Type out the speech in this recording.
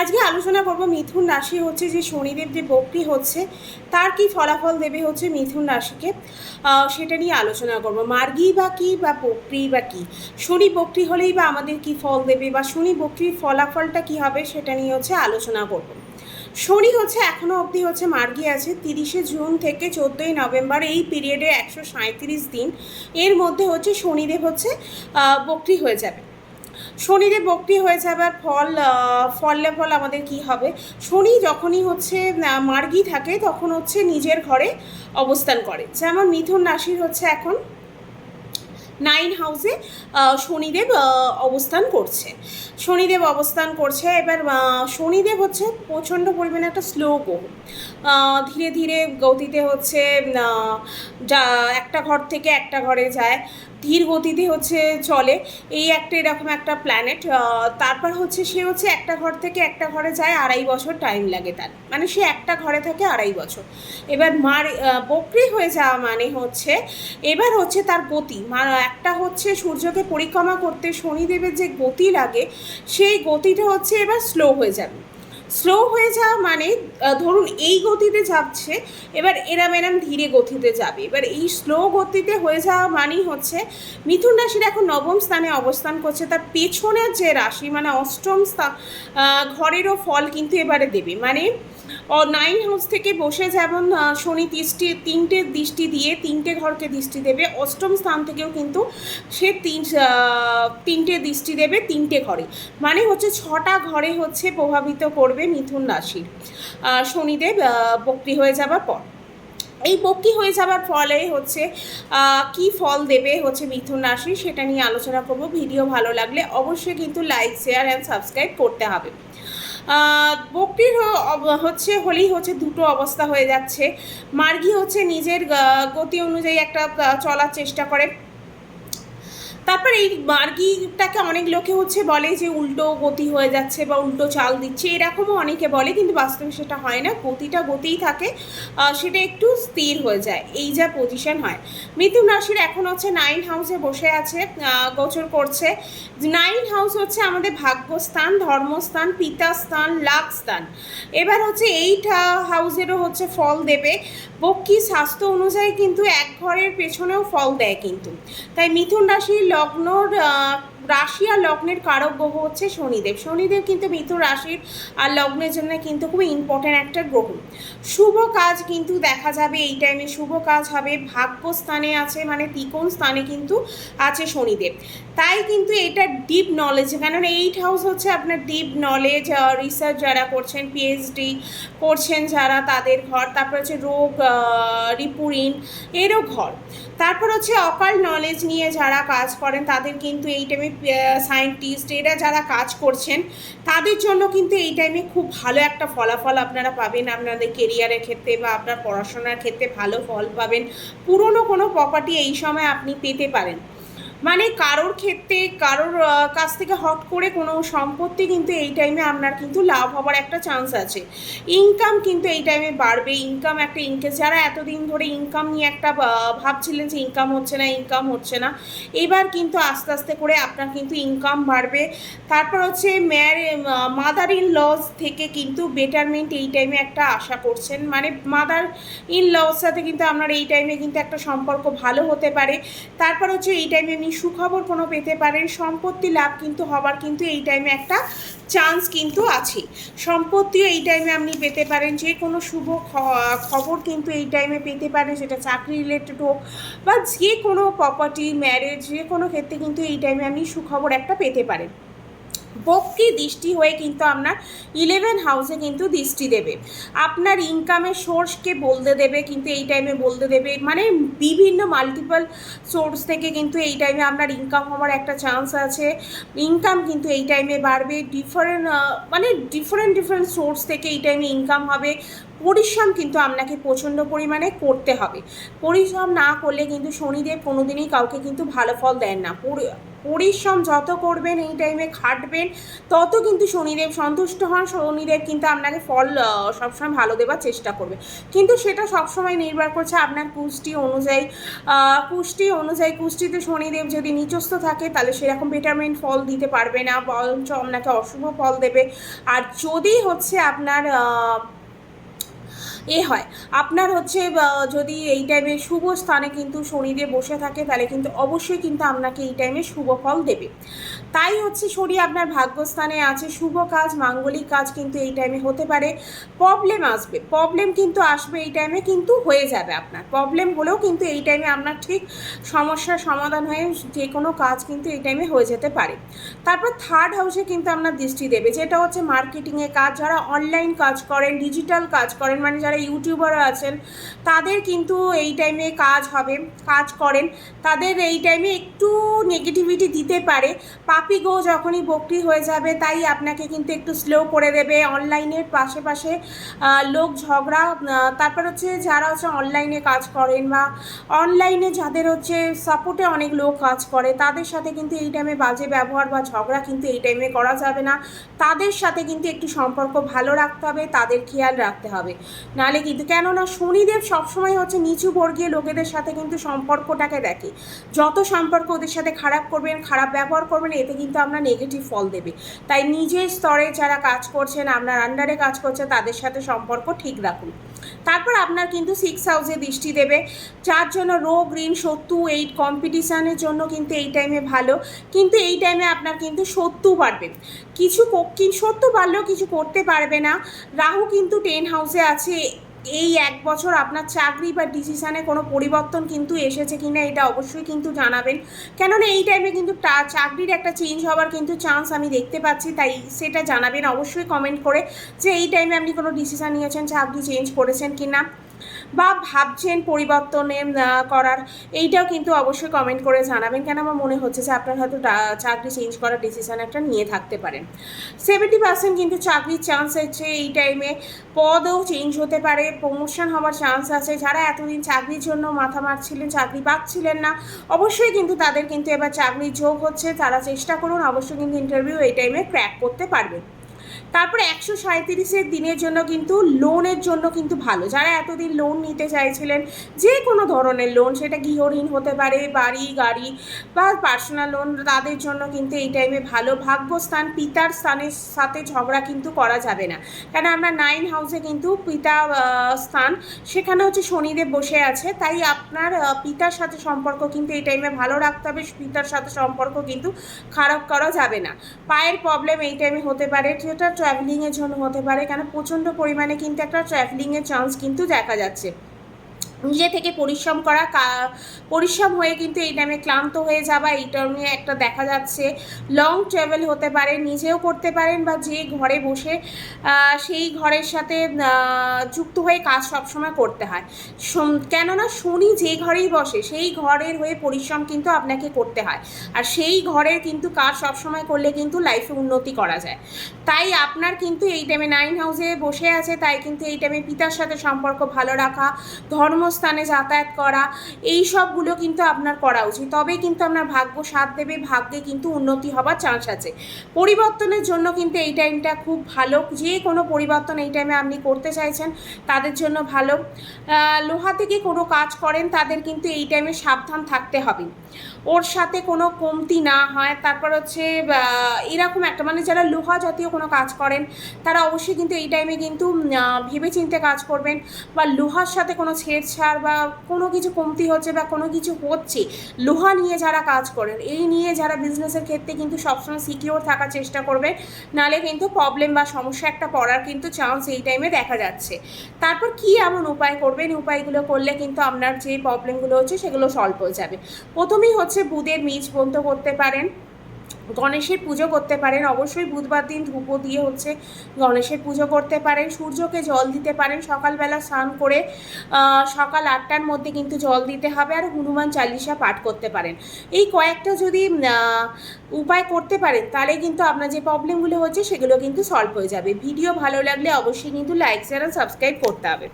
আজকে আলোচনা করব মিথুন রাশি হচ্ছে যে শনিদেব যে বক্রি হচ্ছে, তার কি ফলাফল দেবে হচ্ছে মিথুন রাশিকে? সেটা নিয়ে আলোচনা করব। মার্গী বা কি বা বক্রি বা কি? শনি বক্রি হলেই বা আমাদের কি ফল দেবে বা শনি বক্রির ফলাফলটা কি হবে সেটা নিয়ে হচ্ছে আলোচনা করব। শনি হচ্ছে এখনও অবধি হচ্ছে মার্গী আছে, তিরিশে জুন থেকে চোদ্দোই নভেম্বর এই পিরিয়ডে একশো সাঁত্রিশ দিন, এর মধ্যে হচ্ছে শনিদেব হচ্ছে বক্রি হয়ে যাবে। শনিদেব বক্রি হয়ে যাবার ফল আহ, ফলে আমাদের কি হবে? শনি যখনই হচ্ছে মার্গি থাকে তখন হচ্ছে নিজের ঘরে অবস্থান করে। যেমন মিথুন রাশির হচ্ছে এখন নাইন হাউসে শনিদেব অবস্থান করছে। শনিদেব অবস্থান করছে এবার শনিদেব হচ্ছে প্রচণ্ড পরিমাণে একটা স্লো গ্রহ। ধীরে ধীরে গতিতে হচ্ছে যা একটা ঘর থেকে একটা ঘরে যায়, ধীর গতিতে হচ্ছে চলে। এই একটা এরকম একটা প্ল্যানেট তারপর হচ্ছে সে হচ্ছে একটা ঘর থেকে একটা ঘরে যায়, আড়াই বছর টাইম লাগে তার। মানে সে একটা ঘরে থাকে আড়াই বছর। এবার মার বকরি হয়ে যাওয়া মানে হচ্ছে, এবার হচ্ছে তার গতি। একটা হচ্ছে সূর্যকে পরিক্রমা করতে শনিদেবের যে গতি লাগে, সেই গতিটা হচ্ছে এবার স্লো হয়ে যাবে। স্লো হয়ে যাওয়া মানে ধরুন এই গতিতে যাচ্ছে, এবার এরাম এরাম ধীরে গতিতে যাবে। এবার এই স্লো গতিতে হয়ে যাওয়া মানেই হচ্ছে, মিথুন রাশির এখন নবম স্থানে অবস্থান করছে, তার পেছনের যে রাশি মানে অষ্টম স্থান ঘরেরও ফল কিন্তু এবারে দেবে। মানে নাইন হাউস থেকে বসে যেমন শনি দৃষ্টি তিনটে দৃষ্টি দিয়ে তিনটে ঘরকে দৃষ্টি দেবে, অষ্টম স্থান থেকেও কিন্তু সে তিন তিনটে দৃষ্টি দেবে তিনটে ঘরে। মানে হচ্ছে ছটা ঘরে হচ্ছে প্রভাবিত করবে মিথুন রাশির শনিদেব বক্রি হয়ে যাবার পর। এই বক্রি হয়ে যাবার ফলে হচ্ছে কি ফল দেবে হচ্ছে মিথুন রাশি সেটা নিয়ে আলোচনা করব। ভিডিও ভালো লাগলে অবশ্যই কিন্তু লাইক শেয়ার অ্যান্ড সাবস্ক্রাইব করতে হবে। বকরির হচ্ছে হলেই হচ্ছে দুটো অবস্থা হয়ে যাচ্ছে। মার্গি হচ্ছে নিজের গতি অনুযায়ী একটা চলার চেষ্টা করে। তারপর এই মার্গিটাকে অনেক লোকে হচ্ছে বলে যে উল্টো গতি হয়ে যাচ্ছে বা উল্টো চাল দিচ্ছে, এরকমও অনেকে বলে, কিন্তু বাস্তবে সেটা হয় না। গতিটা গতিই থাকে সেটা একটু স্থির হয়ে যায়, এই যা পজিশন হয়। মিথুন রাশির এখন হচ্ছে নাইন হাউসে বসে আছে গোচর করছে। নাইন হাউস হচ্ছে আমাদের ভাগ্যস্থান, ধর্মস্থান, পিতাস্থান লাভ স্থান এবার হচ্ছে এইট হাউসেরও হচ্ছে ফল দেবে। বক্কি স্বাস্থ্য অনুযায়ী কিন্তু এক ঘরের পেছনেও ফল দেয় কিন্তু। তাই মিথুন রাশির লগ্নর রাশি আর লগ্নের কারক গ্রহ হচ্ছে শনিদেব। শনিদেব কিন্তু মিথুন রাশির, আর লগ্নের জন্য কিন্তু খুব ইম্পর্ট্যান্ট একটা গ্রহ। শুভ কাজ কিন্তু দেখা যাবে এই টাইমে শুভ কাজ হবে, ভাগ্য স্থানে আছে মানে তিকোণ স্থানে কিন্তু আছে শনিদেব। তাই কিন্তু এটা ডিপ নলেজ কেননা এইট হাউস হচ্ছে আপনার ডিপ নলেজ রিসার্চ যারা করছেন পিএইচডি করছেন যারা তাদের ঘর। তারপর হচ্ছে রোগ রিপুরিন, এরও ঘর। তারপর হচ্ছে অকাল নলেজ নিয়ে যারা কাজ করেন, তাদের কিন্তু এই টাইমে সায়েন্টিস্ট এরা যারা কাজ করছেন, তাদের জন্য কিন্তু এই টাইমে খুব ভালো একটা ফলাফল আপনারা পাবেন। আপনাদের কেরিয়ারের ক্ষেত্রে বা আপনার পড়াশোনার ক্ষেত্রে ভালো ফল পাবেন। পুরনো কোনো প্রপার্টি এই সময় আপনি পেতে পারেন। মানে কারোর ক্ষেত্রে, কারোর কাছ থেকে হট করে কোনো সম্পত্তি কিন্তু এই টাইমে আপনার কিন্তু লাভ হবার একটা চান্স আছে। ইনকাম কিন্তু এই টাইমে বাড়বে। ইনকাম একটা ইনকেস যারা এতদিন ধরে ইনকাম নিয়ে একটা ভাবছিলেন যে ইনকাম হচ্ছে না ইনকাম হচ্ছে না, এবার কিন্তু আস্তে আস্তে করে আপনার কিন্তু ইনকাম বাড়বে। তারপর হচ্ছে ম্যারে মাদার ইন লজ থেকে কিন্তু বেটারমেন্ট এই টাইমে একটা আশা করছেন। মানে মাদার ইন লজ সাথে কিন্তু আপনার এই টাইমে কিন্তু একটা সম্পর্ক ভালো হতে পারে। তারপর হচ্ছে এই টাইমে সুখবর কোনো পেতে পারেন, সম্পত্তি লাভ কিন্তু হবার কিন্তু এই টাইমে একটা চান্স কিন্তু আছে। সম্পত্তিও এই টাইমে আপনি পেতে পারেন, যে কোনো শুভ খবর কিন্তু এই টাইমে পেতে পারেন, সেটা চাকরি রিলেটেড হোক বা যে কোনো প্রপার্টি ম্যারেজ যে কোনো ক্ষেত্রে কিন্তু এই টাইমে আপনি সুখবর একটা পেতে পারেন। বক্রি দৃষ্টি হয়ে কিন্তু আপনার ইলেভেন হাউসে কিন্তু দৃষ্টি দেবে। আপনার ইনকামের সোর্সকে বলতে দেবে, কিন্তু এই টাইমে বলতে দেবে মানে বিভিন্ন মাল্টিপল সোর্স থেকে কিন্তু এই টাইমে আপনার ইনকাম হওয়ার একটা চান্স আছে। ইনকাম কিন্তু এই টাইমে বাড়বে ডিফারেন্ট মানে ডিফারেন্ট ডিফারেন্ট সোর্স থেকে এই টাইমে ইনকাম হবে। পরিশ্রম কিন্তু আপনাকে প্রচণ্ড পরিমাণে করতে হবে। পরিশ্রম না করলে কিন্তু শনিদেব কোনোদিনই কাউকে কিন্তু ভালো ফল দেন না। পরিশ্রম যত করবেন, এই টাইমে খাটবেন, তত কিন্তু শনিদেব সন্তুষ্ট হন। শনিদেব কিন্তু আপনাকে ফল সবসময় ভালো দেওয়ার চেষ্টা করবে। কিন্তু সেটা সবসময় নির্ভর করছে আপনার কুষ্টি অনুযায়ী। কুষ্টি অনুযায়ী, কুষ্টিতে শনিদেব যদি নিচস্থ থাকে, তাহলে সেরকম বেটারমেন্ট ফল দিতে পারবে না। বরঞ্চ আপনাকে অশুভ ফল দেবে। আর যদি হচ্ছে আপনার এ হয়। আপনার হচ্ছে যদি এই টাইমে শুভ স্থানে কিন্তু শনিদেব বসে থাকে, তাহলে কিন্তু অবশ্যই কিন্তু আপনাকে এই টাইমে শুভ ফল দেবে। তাই হচ্ছে শনি আপনার ভাগ্যস্থানে আছে, শুভ কাজ, মাঙ্গলিক কাজ কিন্তু এই টাইমে হতে পারে। প্রবলেম আসবে প্রবলেম কিন্তু আসবে এই টাইমে কিন্তু হয়ে যাবে আপনার। প্রবলেম হলেও কিন্তু এই টাইমে আপনার ঠিক সমস্যার সমাধান হয়ে যে কোনো কাজ কিন্তু এই টাইমে হয়ে যেতে পারে। তারপর থার্ড হাউসে কিন্তু আপনার দৃষ্টি দেবে, যেটা হচ্ছে মার্কেটিংয়ে কাজ, যারা অনলাইন কাজ করেন ডিজিটাল কাজ করেন মানে যারা ইউটিউবার আছেন, তাদের কিন্তু এই টাইমে কাজ হবে, কাজ করেন। তাদের এই টাইমে একটু নেগেটিভিটি দিতে পারে। পাপি গো যখনই বকরি হয়ে যাবে, তাই আপনাকে কিন্তু একটু স্লো করে দেবে। অনলাইনের পাশে পাশে লোক ঝগড়া তারপর হচ্ছে যারা হচ্ছে অনলাইনে কাজ করেন বা অনলাইনে যাদের হচ্ছে সাপোর্টে অনেক লোক কাজ করে, তাদের সাথে কিন্তু এই টাইমে বাজে ব্যবহার বা ঝগড়া কিন্তু এই টাইমে করা যাবে না। তাদের সাথে কিন্তু একটু সম্পর্ক ভালো রাখতে হবে, তাদের খেয়াল রাখতে হবে। নাহলে কিন্তু, কেননা শনিদেব সবসময় হচ্ছে নিচু বর্গীয় লোকেদের সাথে কিন্তু সম্পর্কটাকে দেখে। যত সম্পর্ক ওদের সাথে খারাপ করবেন, খারাপ ব্যবহার করবেন, এতে কিন্তু আপনার নেগেটিভ ফল দেবে। তাই নিজের স্তরে যারা কাজ করছেন আপনার আন্ডারে কাজ করছে তাদের সাথে সম্পর্ক ঠিক রাখুন। তারপর আপনার কিন্তু সিক্স হাউসে দৃষ্টি দেবে। যার জন্য রোগ ঋণ শত্রু এই কম্পিটিশানের জন্য কিন্তু এই টাইমে ভালো। কিন্তু এই টাইমে আপনার কিন্তু শত্রু বাড়বে। কিছু শত্রু বাড়লেও কিছু করতে পারবে না। রাহু কিন্তু টেন হাউসে আছে এই এক বছর আপনার চাকরি বা ডিসিশানে কোনো পরিবর্তন কিন্তু এসেছে কি না এটা অবশ্যই কিন্তু জানাবেন। কেননা এই টাইমে কিন্তু চাকরির একটা চেঞ্জ হওয়ার কিন্তু চান্স আমি দেখতে পাচ্ছি, তাই সেটা জানাবেন। অবশ্যই কমেন্ট করে যে এই টাইমে আপনি কোনো ডিসিশান নিয়েছেন, চাকরি চেঞ্জ করেছেন কি না বা ভাবছেন পরিবর্তনে করার, এইটাও কিন্তু অবশ্যই কমেন্ট করে জানাবেন। কেন আমার মনে হচ্ছে যে আপনার হয়তো চাকরি চেঞ্জ করার ডিসিশন একটা নিয়ে থাকতে পারেন। সেভেন্টি পার্সেন্ট কিন্তু চাকরির চান্স আছে এই টাইমে পদও চেঞ্জ হতে পারে প্রমোশন হওয়ার চান্স আছে। যারা এতদিন চাকরির জন্য মাথা মারছিলেন, চাকরি পাচ্ছিলেন না, অবশ্যই কিন্তু তাদের কিন্তু এবার চাকরির যোগ হচ্ছে। তারা চেষ্টা করুন, অবশ্যই কিন্তু ইন্টারভিউ এই টাইমে ক্র্যাক করতে পারবেন। তারপরে একশো সাঁত্রিশের দিনের জন্য কিন্তু লোনের জন্য কিন্তু ভালো। যারা এতদিন লোন নিতে চাইছিলেন, যে কোনো ধরনের লোন সেটা গৃহঋণ হতে পারে, বাড়ি, গাড়ি বা পার্সোনাল লোন তাদের জন্য কিন্তু এই টাইমে ভালো। ভাগ্যস্থান, পিতার স্থানের সাথে ঝগড়া কিন্তু করা যাবে না। কেন আমরা নাইন হাউসে কিন্তু পিতা স্থান, সেখানে হচ্ছে শনিদেব বসে আছে। তাই আপনার পিতার সাথে সম্পর্ক কিন্তু এই টাইমে ভালো রাখতে হবে। পিতার সাথে সম্পর্ক কিন্তু খারাপ করা যাবে না। পায়ের প্রবলেম এই টাইমে হতে পারে। যেটা ট্রাভেলিংয়ের জন্য হতে পারে। কেন? প্রচণ্ড পরিমাণে কিন্তু একটা ট্রাভেলিংয়ের চান্স কিন্তু দেখা যাচ্ছে। নিজে থেকে পরিশ্রম করা পরিশ্রম হয়ে কিন্তু এই টাইমে ক্লান্ত হয়ে যাওয়া, এই নিয়ে একটা দেখা যাচ্ছে লং ট্রাভেল হতে পারে, নিজেও করতে পারেন বা যে ঘরে বসে সেই ঘরের সাথে যুক্ত হয়ে কাজ সবসময় করতে হয়। কেননা শনি যে ঘরেই বসে, সেই ঘরের হয়ে পরিশ্রম কিন্তু আপনাকে করতে হয়। আর সেই ঘরের কিন্তু কাজ সবসময় করলে কিন্তু লাইফে উন্নতি করা যায়। তাই আপনার কিন্তু এই টাইমে নাইন হাউসে বসে আছে, তাই কিন্তু এই টাইমে পিতার সাথে সম্পর্ক ভালো রাখা ধর্মস্থানে যাতায়াত করা, এই সবগুলো কিন্তু আপনার করা উচিত। তবেই কিন্তু আপনার ভাগ্য সাথ দেবে, ভাগ্যে কিন্তু উন্নতি হবার চান্স আছে। পরিবর্তনের জন্য কিন্তু এই টাইমটা খুব ভালো। যে কোনো পরিবর্তন এই টাইমে আপনি করতে চাইছেন, তাদের জন্য ভালো। লোহা থেকে কোনো কাজ করেন, তাদের কিন্তু এই টাইমে সাবধান থাকতে হবে। ওর সাথে কোনো কমতি না হয়। তারপর হচ্ছে এরকম একটা মানে যারা লোহা জাতীয় কোনো কাজ করেন, তারা অবশ্যই কিন্তু এই টাইমে কিন্তু ভেবে চিন্তে কাজ করবেন বা লোহার সাথে কোনো ছেড়ছাড় বা কোনো কিছু কমতি হচ্ছে বা কোনো কিছু হচ্ছে, লোহা নিয়ে যারা কাজ করেন, এই নিয়ে যারা বিজনেসের ক্ষেত্রে কিন্তু সবসময় সিকিওর থাকার চেষ্টা করবেন নালে কিন্তু প্রবলেম বা সমস্যা একটা পড়ার কিন্তু চান্স এই টাইমে দেখা যাচ্ছে। তারপর কি এমন উপায় করবেন? উপায়গুলো করলে কিন্তু আপনার যে প্রবলেমগুলো হচ্ছে, সেগুলো সলভ হয়ে যাবে। প্রথমেই হচ্ছে বুধের বীজ বন্ধ করতে পারেন, গণেশের পুজো করতে পারেন, অবশ্যই বুধবার দিন ধূপ দিয়ে হচ্ছে গণেশের পুজো করতে পারেন, সূর্যকে জল দিতে পারেন, সকালবেলা স্নান করে সকাল আটটার মধ্যে কিন্তু জল দিতে হবে আর হনুমান চালিশা পাঠ করতে পারেন। এই কয়েকটা যদি উপায় করতে পারেন, তাহলে কিন্তু আপনার যে প্রবলেমগুলো হচ্ছে সেগুলো কিন্তু সলভ হয়ে যাবে। ভিডিও ভালো লাগলে অবশ্যই কিন্তু লাইক চ্যানেল সাবস্ক্রাইব করতে হবে।